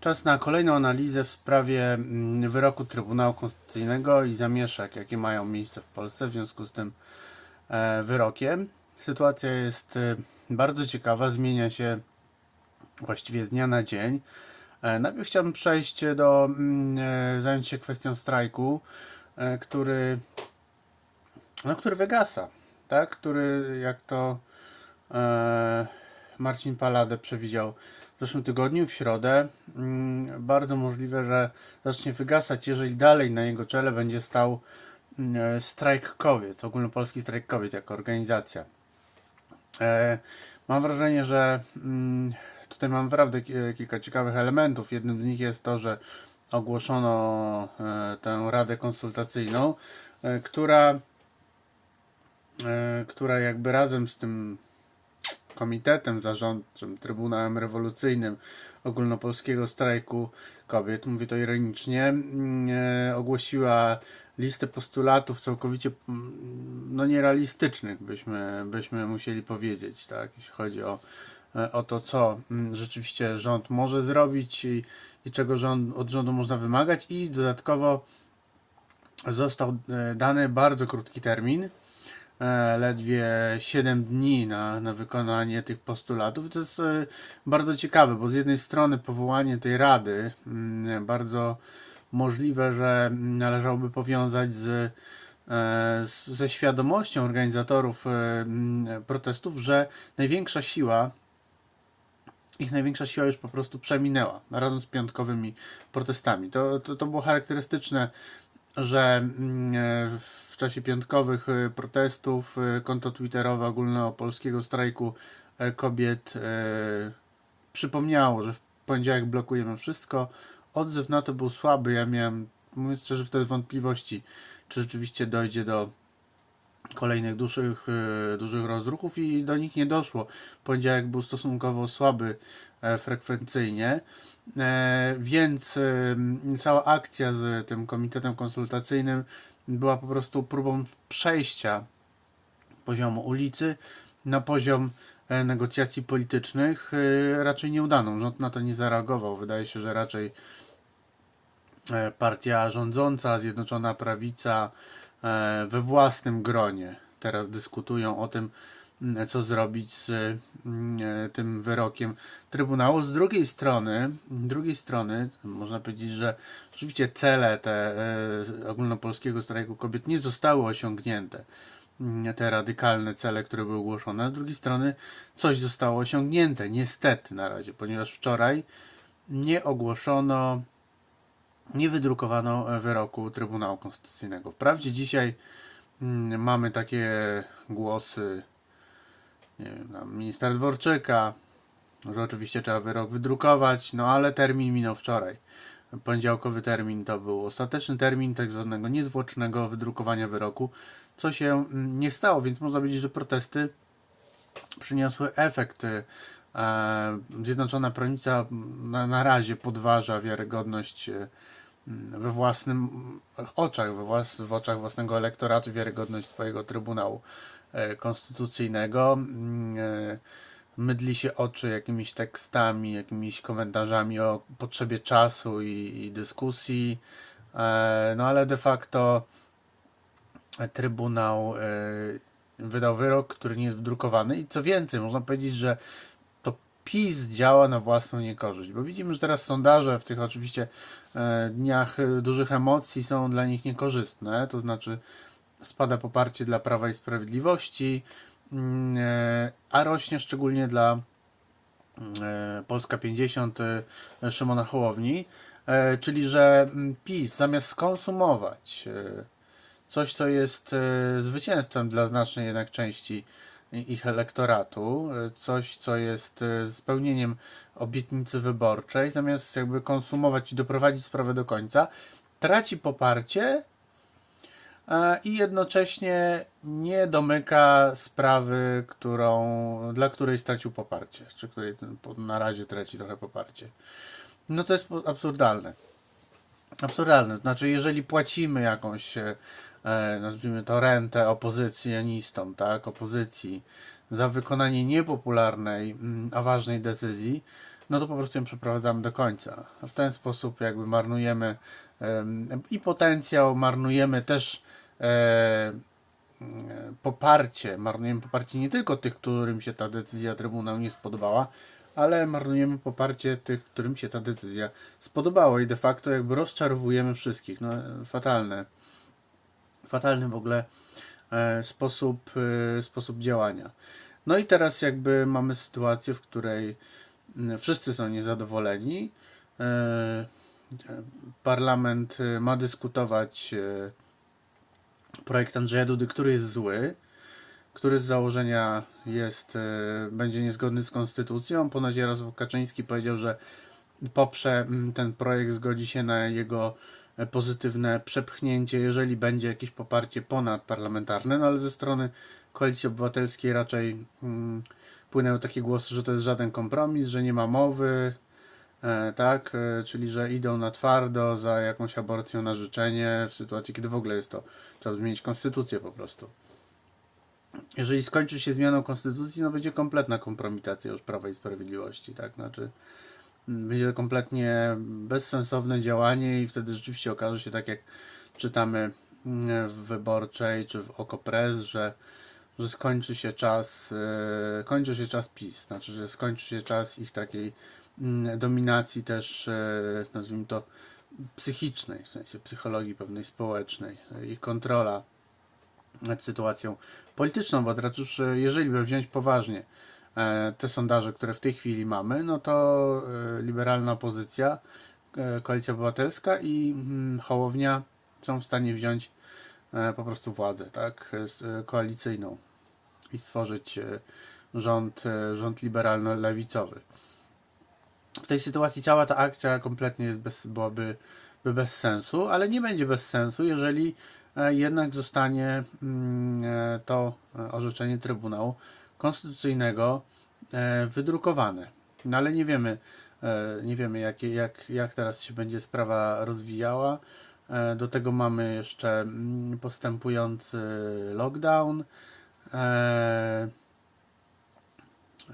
Czas na kolejną analizę w sprawie mm, wyroku Trybunału Konstytucyjnego i zamieszek, jakie mają miejsce w Polsce w związku z tym e, wyrokiem. Sytuacja jest e, bardzo ciekawa, zmienia się właściwie z dnia na dzień. E, najpierw chciałbym przejść do, mm, zająć się kwestią strajku, który, no, który wygasa, tak? Który, jak to Marcin Paladę przewidział w zeszłym tygodniu, w środę. Mm, Bardzo możliwe, że zacznie wygasać, jeżeli dalej na jego czele będzie stał mm, strajk kobiet, ogólnopolski strajk kobiet jako organizacja. E, Mam wrażenie, że mm, tutaj mam naprawdę ki- kilka ciekawych elementów. Jednym z nich jest to, że ogłoszono e, tę radę konsultacyjną, e, która, e, która jakby razem z tym komitetem zarządczym, Trybunałem Rewolucyjnym Ogólnopolskiego Strajku Kobiet, mówię to ironicznie, mm, e, ogłosiła listę postulatów całkowicie mm, no nierealistycznych, byśmy, byśmy musieli powiedzieć, tak, jeśli chodzi o, e, o to, co mm, rzeczywiście rząd może zrobić i, i czego rząd, od rządu można wymagać. I dodatkowo został e, dany bardzo krótki termin, ledwie 7 dni na, na wykonanie tych postulatów. To jest e, bardzo ciekawe, bo z jednej strony powołanie tej rady mm, bardzo możliwe, że należałoby powiązać z, e, ze świadomością organizatorów e, mm, protestów, że największa siła ich największa siła już po prostu przeminęła razem z piątkowymi protestami. To, to, to było charakterystyczne, że mm, e, w czasie piątkowych e, protestów e, konto twitterowe ogólnopolskiego strajku kobiet przypomniało, że w poniedziałek blokujemy wszystko. Odzew na to był słaby. Ja miałem, mówiąc szczerze, wtedy wątpliwości, czy rzeczywiście dojdzie do kolejnych dużych, dużych rozruchów i do nich nie doszło. Poniedziałek był stosunkowo słaby frekwencyjnie, e, więc e, cała akcja z tym komitetem konsultacyjnym była po prostu próbą przejścia poziomu ulicy na poziom e, negocjacji politycznych, e, raczej nieudaną. Rząd na to nie zareagował. Wydaje się, że raczej e, partia rządząca, Zjednoczona Prawica e, we własnym gronie teraz dyskutują o tym, co zrobić z m, e, tym wyrokiem Trybunału. Z drugiej strony, drugiej strony można powiedzieć, że rzeczywiście cele te e, ogólnopolskiego strajku kobiet nie zostały osiągnięte. M, Te radykalne cele, które były ogłoszone. Z drugiej strony coś zostało osiągnięte, niestety na razie, ponieważ wczoraj nie ogłoszono nie wydrukowano e, wyroku Trybunału Konstytucyjnego. Wprawdzie dzisiaj mm, mamy takie głosy, nie wiem, tam Dworczyka, że oczywiście trzeba wyrok wydrukować, no ale termin minął wczoraj. Poniedziałkowy termin to był ostateczny termin tak zwanego niezwłocznego wydrukowania wyroku, co się mm, nie stało, więc można powiedzieć, że protesty przyniosły efekt. E, Zjednoczona Prawica na, razie podważa wiarygodność e, we własnym oczach, we w oczach własnego elektoratu, wiarygodność swojego Trybunału Konstytucyjnego. Mm, e, Mydli się oczy jakimiś tekstami, jakimiś komentarzami o potrzebie czasu i, i dyskusji, e, no ale de facto Trybunał e, wydał wyrok, który nie jest wdrukowany. I co więcej, można powiedzieć, że to PiS działa na własną niekorzyść, bo widzimy, że teraz sondaże w tych oczywiście e, dniach e, dużych emocji są dla nich niekorzystne, to znaczy spada poparcie dla Prawa i Sprawiedliwości, mm, e, a rośnie szczególnie dla e, Polska 50 e, Szymona Hołowni, czyli że mm, PiS zamiast skonsumować coś, co jest zwycięstwem dla znacznej jednak części ich elektoratu, coś, co jest spełnieniem obietnicy wyborczej, zamiast jakby konsumować i doprowadzić sprawę do końca, traci poparcie i jednocześnie nie domyka sprawy, którą, dla której stracił poparcie, czy której na razie traci trochę poparcie. No to jest absurdalne. Absurdalne. Znaczy, jeżeli płacimy jakąś, e, e, nazwijmy to rentę opozycjonistom, tak, opozycji, za wykonanie niepopularnej, mm, a ważnej decyzji, no to po prostu ją przeprowadzamy do końca. W ten sposób jakby marnujemy em, i potencjał, marnujemy też e, poparcie, marnujemy poparcie nie tylko tych, którym się ta decyzja Trybunału nie spodobała, ale marnujemy poparcie tych, którym się ta decyzja spodobała i de facto jakby rozczarowujemy wszystkich. No, fatalne. Fatalny w ogóle e, sposób, e, sposób działania. No i teraz jakby mamy sytuację, w której wszyscy są niezadowoleni. E, Parlament e, ma dyskutować e, projekt Andrzeja Dudy, który jest zły, który z założenia jest, będzie niezgodny z konstytucją. Ponoć Jarosław Kaczyński powiedział, że poprze ten projekt, zgodzi się na jego pozytywne przepchnięcie, jeżeli będzie jakieś poparcie ponadparlamentarne, no ale ze strony Koalicji Obywatelskiej raczej płynęły takie głosy, że to jest żaden kompromis, że nie ma mowy, e, tak, e, czyli że idą na twardo za jakąś aborcją na życzenie, w sytuacji, kiedy w ogóle jest to, trzeba zmienić konstytucję po prostu. Jeżeli skończy się zmianą konstytucji, no będzie kompletna kompromitacja już Prawa i Sprawiedliwości, tak, znaczy mm, będzie to kompletnie bezsensowne działanie i wtedy rzeczywiście okaże się tak jak czytamy mm, w Wyborczej czy w Okopres, że że skończy się czas, e, kończy się czas PiS, znaczy, że skończy się czas ich takiej mm, dominacji też, e, nazwijmy to, psychicznej, w sensie psychologii pewnej społecznej, e, ich kontrola nad sytuacją polityczną, bo teraz już jeżeli by wziąć poważnie te sondaże, które w tej chwili mamy, no to liberalna opozycja, Koalicja Obywatelska i mm, Hołownia są w stanie wziąć po prostu władzę, tak, koalicyjną i stworzyć e, rząd, e, rząd liberalno-lewicowy. W tej sytuacji cała ta akcja kompletnie jest bez, byłaby by bez sensu, ale nie będzie bez sensu, jeżeli e, jednak zostanie mm, to orzeczenie Trybunału Konstytucyjnego wydrukowane. No ale nie wiemy, nie wiemy jak, jak, jak teraz się będzie sprawa rozwijała. Do tego mamy jeszcze mm, postępujący lockdown. E,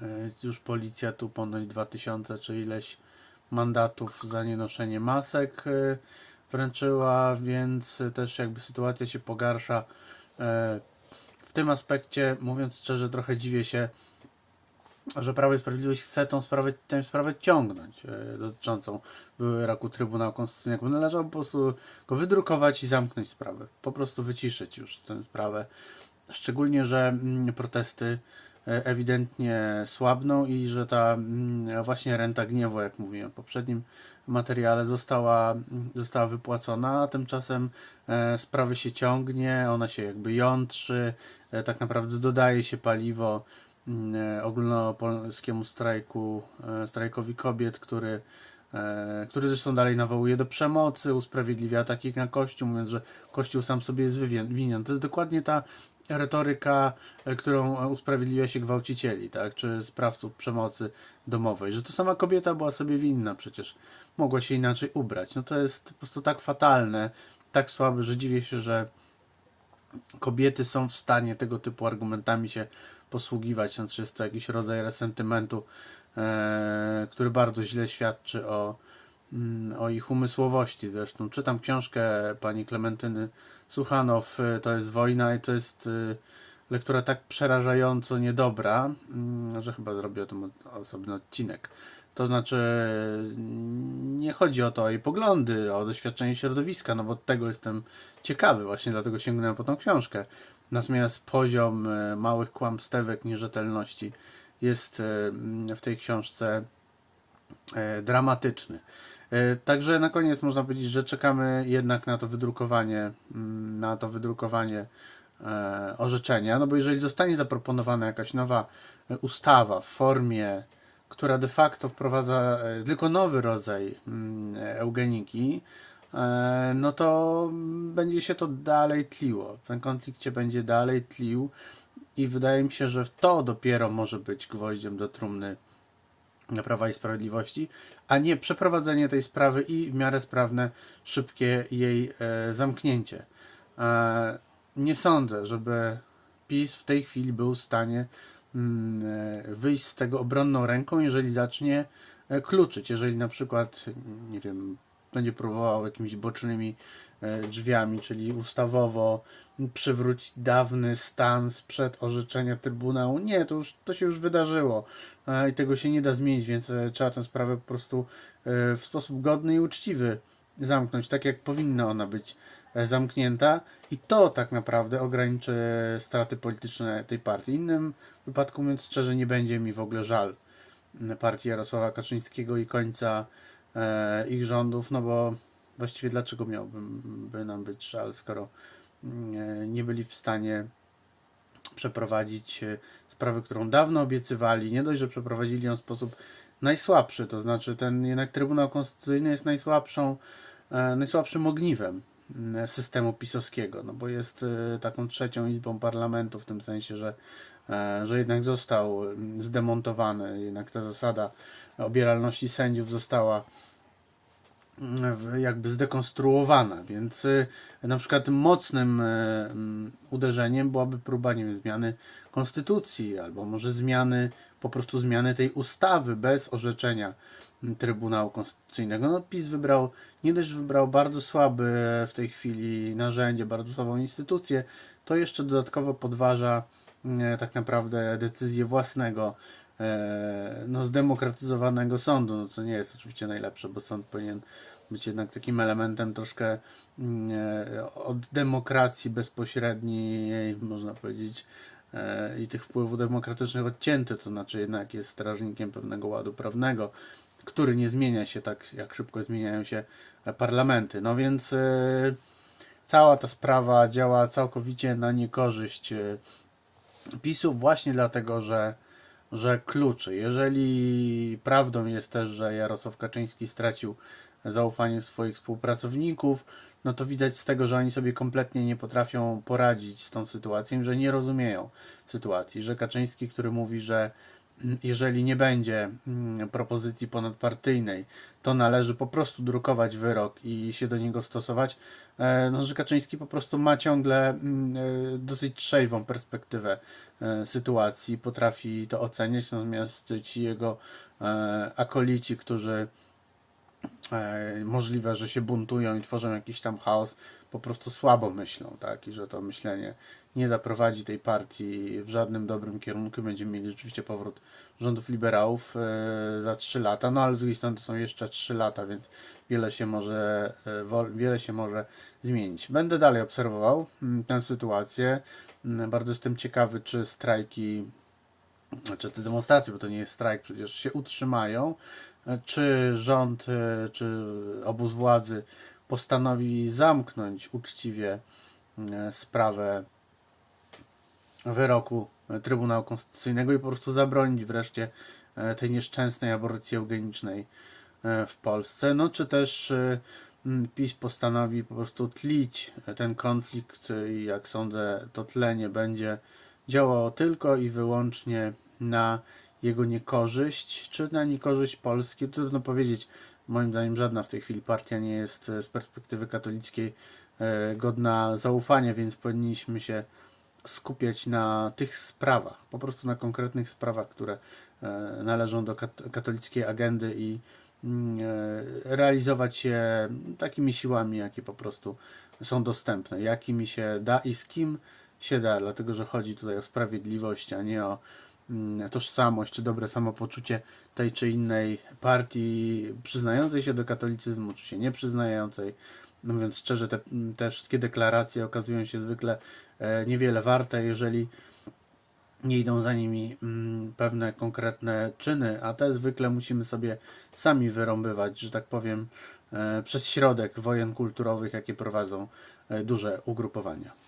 e, Już policja tu ponoć 2000 czy ileś mandatów za nienoszenie masek e, wręczyła, więc też jakby sytuacja się pogarsza. W tym aspekcie, mówiąc szczerze, trochę dziwię się, że Prawo i Sprawiedliwość chce sprawę, tę sprawę ciągnąć dotyczącą wyroku Trybunału Konstytucyjnego. Należało po prostu go wydrukować i zamknąć sprawę. Po prostu wyciszyć już tę sprawę. Szczególnie, że mm, protesty e, ewidentnie słabną i że ta mm, właśnie renta gniewu, jak mówiłem w poprzednim materiale, została, mm, została wypłacona, a tymczasem e, sprawy się ciągnie, ona się jakby jątrzy, e, tak naprawdę dodaje się paliwo ogólnopolskiemu strajku, strajkowi kobiet, który który zresztą dalej nawołuje do przemocy, usprawiedliwia ataki na Kościół, mówiąc, że Kościół sam sobie jest winien. To jest dokładnie ta retoryka, e, którą e, usprawiedliwia się gwałcicieli, tak, czy sprawców przemocy domowej, że to sama kobieta była sobie winna przecież, mogła się inaczej ubrać. No to jest po prostu tak fatalne, tak słabe, że dziwię się, że kobiety są w stanie tego typu argumentami się posługiwać, znaczy jest to jakiś rodzaj resentymentu, e, który bardzo źle świadczy o, o ich umysłowości. Zresztą czytam książkę pani Klementyny Suchanow, e, to jest wojna i to jest e, lektura tak przerażająco niedobra, mm, że chyba zrobię o tym osobny odcinek. To znaczy, mm, nie chodzi o to, o jej poglądy, o doświadczenie środowiska, no bo tego jestem ciekawy, właśnie dlatego sięgnąłem po tą książkę. Natomiast poziom e, małych kłamstewek, nierzetelności jest mm, w tej książce dramatyczny. E, Także na koniec można powiedzieć, że czekamy jednak na to wydrukowanie, mm, na to wydrukowanie e, orzeczenia, no bo jeżeli zostanie zaproponowana jakaś nowa e, ustawa w formie, która de facto wprowadza tylko nowy rodzaj mm, eugeniki, no to będzie się to dalej tliło. Ten konflikt się będzie dalej tlił i wydaje mi się, że to dopiero może być gwoździem do trumny Prawa i Sprawiedliwości, a nie przeprowadzenie tej sprawy i w miarę sprawne, szybkie jej e, zamknięcie. E, nie sądzę, żeby PiS w tej chwili był w stanie mm, e, wyjść z tego obronną ręką, jeżeli zacznie e, kluczyć. Jeżeli na przykład, nie wiem, będzie próbował jakimiś bocznymi e, drzwiami, czyli ustawowo przywrócić dawny stan sprzed orzeczenia Trybunału. Nie, to, już, to się już wydarzyło e, i tego się nie da zmienić, więc e, trzeba tę sprawę po prostu w sposób godny i uczciwy zamknąć, tak jak powinna ona być zamknięta i to tak naprawdę ograniczy straty polityczne tej partii. Innym wypadku, mówiąc szczerze, nie będzie mi w ogóle żal partii Jarosława Kaczyńskiego i końca ich rządów, no bo właściwie dlaczego miałbym by nam być żal, skoro mm, nie byli w stanie przeprowadzić e, sprawy, którą dawno obiecywali. Nie dość, że przeprowadzili ją w sposób najsłabszy, to znaczy ten jednak Trybunał Konstytucyjny jest najsłabszą, e, najsłabszym ogniwem mm, systemu pisowskiego, no bo jest e, taką trzecią izbą parlamentu w tym sensie, że, e, że jednak został mm, zdemontowany, jednak ta zasada obieralności sędziów została jakby zdekonstruowana, więc y, na przykład mocnym y, mm, uderzeniem byłaby próba nie wiem, zmiany konstytucji, albo może zmiany, po prostu zmiany tej ustawy bez orzeczenia Trybunału Konstytucyjnego. No PiS wybrał, nie dość, wybrał bardzo słaby w tej chwili narzędzie, bardzo słabą instytucję, to jeszcze dodatkowo podważa mm, tak naprawdę decyzję własnego no, zdemokratyzowanego sądu, no co nie jest oczywiście najlepsze, bo sąd powinien być jednak takim elementem troszkę mm, e, od demokracji bezpośredniej, można powiedzieć, e, i tych wpływów demokratycznych odcięty, to znaczy jednak jest strażnikiem pewnego ładu prawnego, który nie zmienia się tak, jak szybko zmieniają się e, parlamenty. No więc e, cała ta sprawa działa całkowicie na niekorzyść e, PiSu właśnie dlatego, że, że kluczy. Jeżeli prawdą jest też, że Jarosław Kaczyński stracił zaufanie swoich współpracowników, no to widać z tego, że oni sobie kompletnie nie potrafią poradzić z tą sytuacją, że nie rozumieją sytuacji, że Kaczyński, który mówi, że jeżeli nie będzie mm, propozycji ponadpartyjnej, to należy po prostu drukować wyrok i się do niego stosować, e, no, że Kaczyński po prostu ma ciągle mm, e, dosyć trzeźwą perspektywę e, sytuacji, potrafi to oceniać, natomiast ci jego akolici, którzy możliwe, że się buntują i tworzą jakiś tam chaos, po prostu słabo myślą, tak? I że to myślenie nie zaprowadzi tej partii w żadnym dobrym kierunku. Będziemy mieli rzeczywiście powrót rządów liberałów e, za 3 lata, no ale z drugiej strony to są jeszcze 3 lata, więc wiele się może, e, wiele się może zmienić. Będę dalej obserwował mm, tę sytuację. Mm, Bardzo jestem ciekawy, czy strajki czy te demonstracje, bo to nie jest strajk, przecież się utrzymają, e, czy rząd, czy obóz władzy postanowi zamknąć uczciwie e, sprawę wyroku e, Trybunału Konstytucyjnego i po prostu zabronić wreszcie e, tej nieszczęsnej aborcji eugenicznej w Polsce, no czy też PiS postanowi po prostu tlić ten konflikt i jak sądzę to tlenie będzie działało tylko i wyłącznie na jego niekorzyść, czy na niekorzyść Polski, trudno powiedzieć. Moim zdaniem żadna w tej chwili partia nie jest e, z perspektywy katolickiej e, godna zaufania, więc powinniśmy się skupiać na tych sprawach, po prostu na konkretnych sprawach, które e, należą do kat- katolickiej agendy i mm, realizować je takimi siłami, jakie po prostu są dostępne, jakimi się da i z kim się da, dlatego że chodzi tutaj o sprawiedliwość, a nie o tożsamość czy dobre samopoczucie tej czy innej partii przyznającej się do katolicyzmu, czy się nie przyznającej. No Mówiąc szczerze, te, te wszystkie deklaracje okazują się zwykle e, niewiele warte, jeżeli nie idą za nimi mm, pewne konkretne czyny, a te zwykle musimy sobie sami wyrąbywać, że tak powiem, e, przez środek wojen kulturowych, jakie prowadzą e, duże ugrupowania.